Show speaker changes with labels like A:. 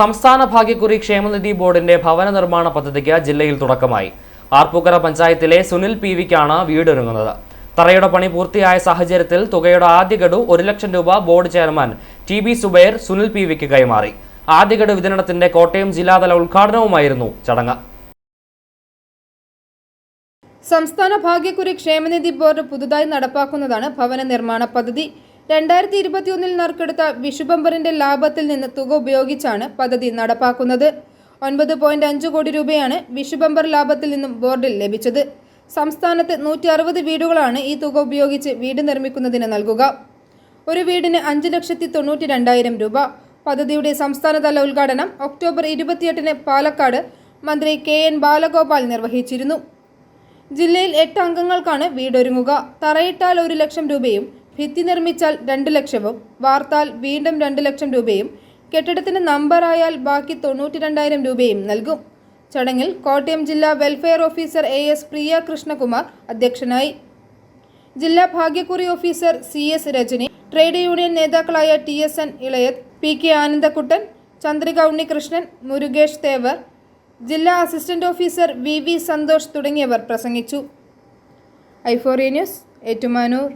A: സംസ്ഥാന ഭാഗ്യക്കുറി ക്ഷേമനിധി ബോർഡിന്റെ ഭവന നിർമ്മാണ പദ്ധതിക്ക് ജില്ലയിൽ തുടക്കമായി. ആർപ്പൂക്കര പഞ്ചായത്തിലെ സുനിൽ പി വിക്കാണ് വീടൊരുങ്ങുന്നത്. തറയുടെ പണി പൂർത്തിയായ സാഹചര്യത്തിൽ തുകയുടെ ആദ്യ ഗഡു ഒരു ലക്ഷം രൂപ board chairman T B Zubair Sunil P വിക്ക് കൈമാറി. ആദ്യ ഗഡു വിതരണത്തിന്റെ കോട്ടയം ജില്ലാതല ഉദ്ഘാടനവുമായിരുന്നു ചടങ്ങ്.
B: സംസ്ഥാന ഭാഗ്യക്കുറി ക്ഷേമനിധി ബോർഡ് പുതുതായി നടപ്പാക്കുന്നതാണ് ഭവന നിർമ്മാണ പദ്ധതി. രണ്ടായിരത്തി ഇരുപത്തിയൊന്നിൽ നറുക്കെടുത്ത വിഷുബമ്പറിന്റെ ലാഭത്തിൽ നിന്ന് തുക ഉപയോഗിച്ചാണ് പദ്ധതി നടപ്പാക്കുന്നത്. ഒൻപത് പോയിന്റ് അഞ്ച് കോടി രൂപയാണ് വിഷുബമ്പർ ലാഭത്തിൽ നിന്നും ബോർഡിൽ ലഭിച്ചത്. സംസ്ഥാനത്ത് നൂറ്റി അറുപത് വീടുകളാണ് ഈ തുക ഉപയോഗിച്ച് വീട് നിർമ്മിക്കുന്നതിന് നൽകുക. ഒരു വീടിന് അഞ്ച് ലക്ഷത്തി തൊണ്ണൂറ്റി രണ്ടായിരം രൂപ. പദ്ധതിയുടെ സംസ്ഥാനതല ഉദ്ഘാടനം ഒക്ടോബർ ഇരുപത്തിയെട്ടിന് പാലക്കാട് മന്ത്രി കെ എൻ ബാലഗോപാൽ നിർവഹിച്ചിരുന്നു. ജില്ലയിൽ എട്ട് അംഗങ്ങൾക്കാണ് വീടൊരുങ്ങുക. തറയിട്ടാൽ ഒരു ലക്ഷം രൂപയും ഭിത്തി നിർമ്മിച്ചാൽ രണ്ട് ലക്ഷവും വാർത്താൽ വീണ്ടും രണ്ട് ലക്ഷം രൂപയും കെട്ടിടത്തിന് നമ്പറായാൽ ബാക്കി തൊണ്ണൂറ്റി രണ്ടായിരം രൂപയും നൽകും. ചടങ്ങിൽ കോട്ടയം ജില്ലാ welfare officer A S Priya Krishnakumar അധ്യക്ഷനായി. ജില്ലാ ഭാഗ്യക്കുറി officer C S Rajani trade union നേതാക്കളായ T S N Elayath P K Anandakuttan Chandrika Unnikrishnan Murukesh Thevar ജില്ലാ assistant officer V V Santhosh തുടങ്ങിയവർ പ്രസംഗിച്ചു. ഐഫോറിയ ന്യൂസ് ഏറ്റുമാനൂർ.